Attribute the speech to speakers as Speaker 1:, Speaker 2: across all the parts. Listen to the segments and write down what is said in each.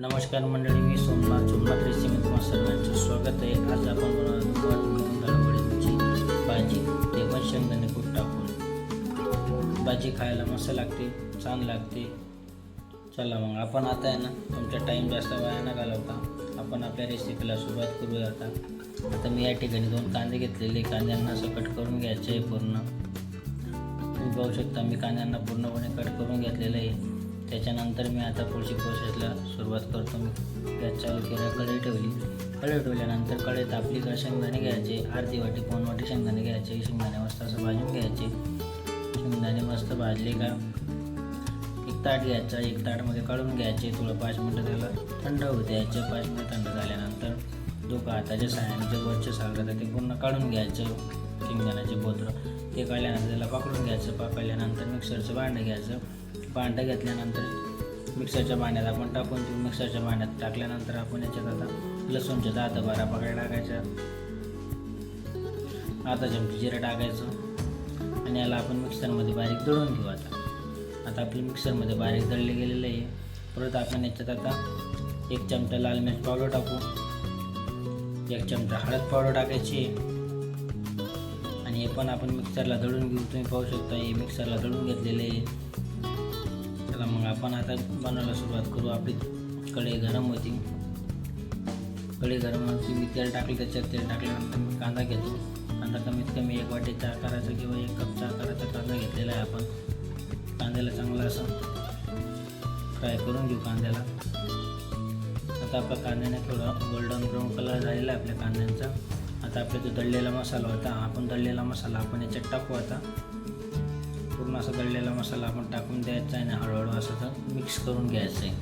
Speaker 1: नमस्कार मंडळी मी सोमनाथ सोमनाथ रेसिपी तुम्हा सर्वांचं स्वागत आहे. आज आपण बनवणार दाळवडीची भाजी ते पण शेंगदाणे कूट टाकून. भाजी खायला मस्त लागते छान लागते. चला मग आपण आता आहे ना तुमचा टाईम जास्त वाया न घालवता आपण आपल्या रेसिपीला सुरुवात करूया आता. आता मी या ठिकाणी दोन कांदे घेतलेले कांद्यांना असं कट करून घ्यायचे आहे पूर्ण. तुम्ही पाहू शकता मी कांद्यांना पूर्णपणे कट करून घेतलेलं आहे. त्याच्यानंतर मी आता पुढची प्रोसेसला सुरुवात करतो. मी गॅस चालू केला कढई ठेवली. कढई ठेवल्यानंतर कढईत आपली का शेंगदाणे घ्यायचे अर्धी वाटी पाऊण वाटी शेंगदाणे घ्यायचे शेंगदाणे मस्त असं भाजून घ्यायचे. शेंगदाणे मस्त भाजले का एक ताट घ्यायचा एक ताटमध्ये काढून घ्यायचे. थोडं पाच मिनटं त्याला थंड होऊ द्यायचं. पाच मिनटं थंड झाल्यानंतर जो का हाताच्या साह्याने जे वरचे सागर ते पूर्ण काढून घ्यायचं. शेंगदाण्याचे बोत्र ते काढल्यानंतर त्याला पकडून घ्यायचं. पकडल्यानंतर मिक्सरचं भांडं घ्यायचं. भांडं घेतल्यानंतर मिक्सरच्या भांड्यात आपण टाकून देऊ मिक्सरच्या भांड्यात टाकल्यानंतर आपण याच्यात आता लसूणच्या दहा ते बारा पाकळ्या टाकायच्या आता चमची जिरं टाकायचं आणि याला आपण मिक्सरमध्ये बारीक दळून घेऊ आता. आता आपलं मिक्सरमध्ये बारीक दळले गेलेलं आहे. परत आपण याच्यात आता एक चमचा लाल मिरच पावडर टाकू. एक चमचा हळद पावडर टाकायची. आणि हे पण आपण मिक्सरला दळून घेऊ. तुम्ही पाहू शकता हे मिक्सरला दळून घेतलेलं आहे. चला मग आपण आता बनवायला सुरुवात करू. आपली कढई गरम होती. कढई गरम होती मी तेल टाकली त्याच्यात तेल टाकल्यानंतर मी कांदा घेतो. कांदा कमीत कमी एक वाटीचा आकाराचा किंवा एक कप कपचा आकाराचा कांदा घेतलेला आहे आपण. कांद्याला चांगला असं फ्राय करून घेऊ कांद्याला. आता आपल्या कांद्याने थोडा गोल्डन ब्राऊन कलर झालेला आहे आपल्या कांद्यांचा. आता आपला जो दळलेला मसाला होता आपण दळलेला मसाला आपण याच्यात टाकू आता. पूर्ण असा दळलेला मसाला आपण टाकून द्यायचा आहे आणि हळूहळू असं मिक्स करून घ्यायचं आहे.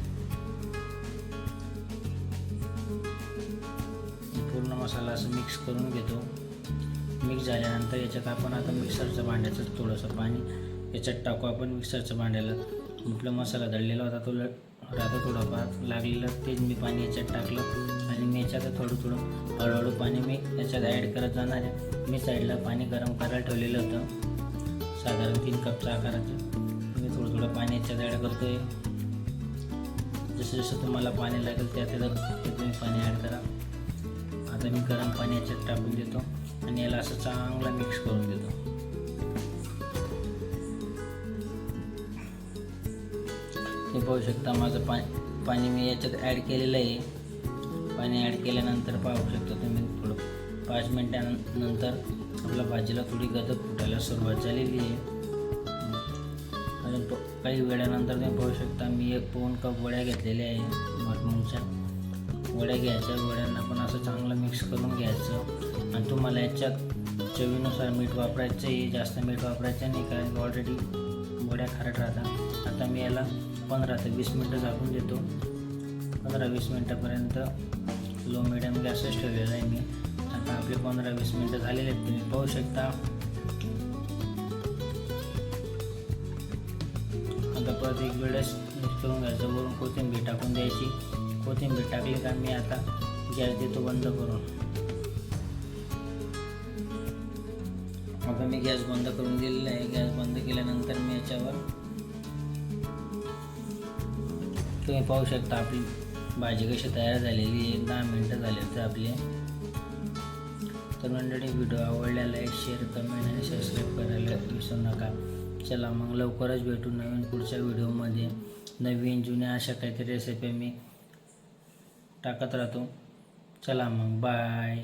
Speaker 1: पूर्ण मसाला असं मिक्स करून घेतो. मिक्स झाल्यानंतर याच्यात आपण आता मिक्सरचं भांड्याचं थोडंसं पाणी याच्यात टाकू आपण मिक्सरचं भांड्याला. आपला मसाला दळलेला होता तो राहतो थोडाफार. लागलेलं तेच मी पाणी याच्यात टाकलं आणि मी याच्यात थोडं थोडं हळूहळू पाणी मी याच्यात ॲड करत जाणार आहे. मी साईडला पाणी गरम करायला ठेवलेलं होतं. साधारण तीन कपच्या आकाराचं मी थोडं थोडं पाण्याच्या ॲड करतो आहे जसं जसं तुम्हाला पाणी लागेल त्या त्याला तुम्ही पाणी ॲड करा. आता मी गरम पाणी याच्यात टाकून देतो आणि याला असं चांगलं मिक्स करून देतो. हे पाहू शकता माझं पाणी पाणी मी याच्यात ॲड केलेलं आहे. पाणी ॲड केल्यानंतर पाहू शकता तुम्ही थोडं पाच मिनटानंतर आपल्या भाजीला थोडी गदक फुटायला सुरुवात झालेली आहे. अजून तो काही वेळानंतर तुम्ही पाहू शकता मी एक पाऊण कप वड्या घेतलेल्या आहे मटमूनच्या वड्या घ्यायच्या वड्यांना पण असं चांगलं मिक्स करून घ्यायचं. आणि तुम्हाला याच्या चवीनुसार मीठ वापरायचं आहे जास्त मीठ वापरायचं नाही कारण ऑलरेडी वड्या खारट राहतात. आता मी याला पंधरा ते वीस मिनटं झाकून देतो. पंधरा वीस मिनटापर्यंत लो मिडियम गॅसच ठेवलेला आहे मी. आपले पंधरा वीस मिनटं झालेले आहेत तुम्ही पाहू शकता. आता परत एक वेळेस मिक्स करून घ्यायचं वरून कोथिंबीर टाकून द्यायची. कोथिंबीर टाकली का मी आता गॅस देतो बंद करून. आता मी गॅस बंद करून दिलेला आहे. गॅस बंद केल्यानंतर मी याच्यावर तुम्ही पाहू शकता आपली भाजी कशी तयार झालेली आहे. दहा मिनटं झाले तर आपले. तर मंडळी व्हिडिओ आवडला लाईक शेअर कमेंट आणि सबस्क्राईब करायला विसरू नका. चला मग लवकरच भेटू नवीन पुढच्या व्हिडिओमध्ये. नवीन जुन्या अशा काहीतरी रेसिपी मी टाकत राहतो. चला मग बाय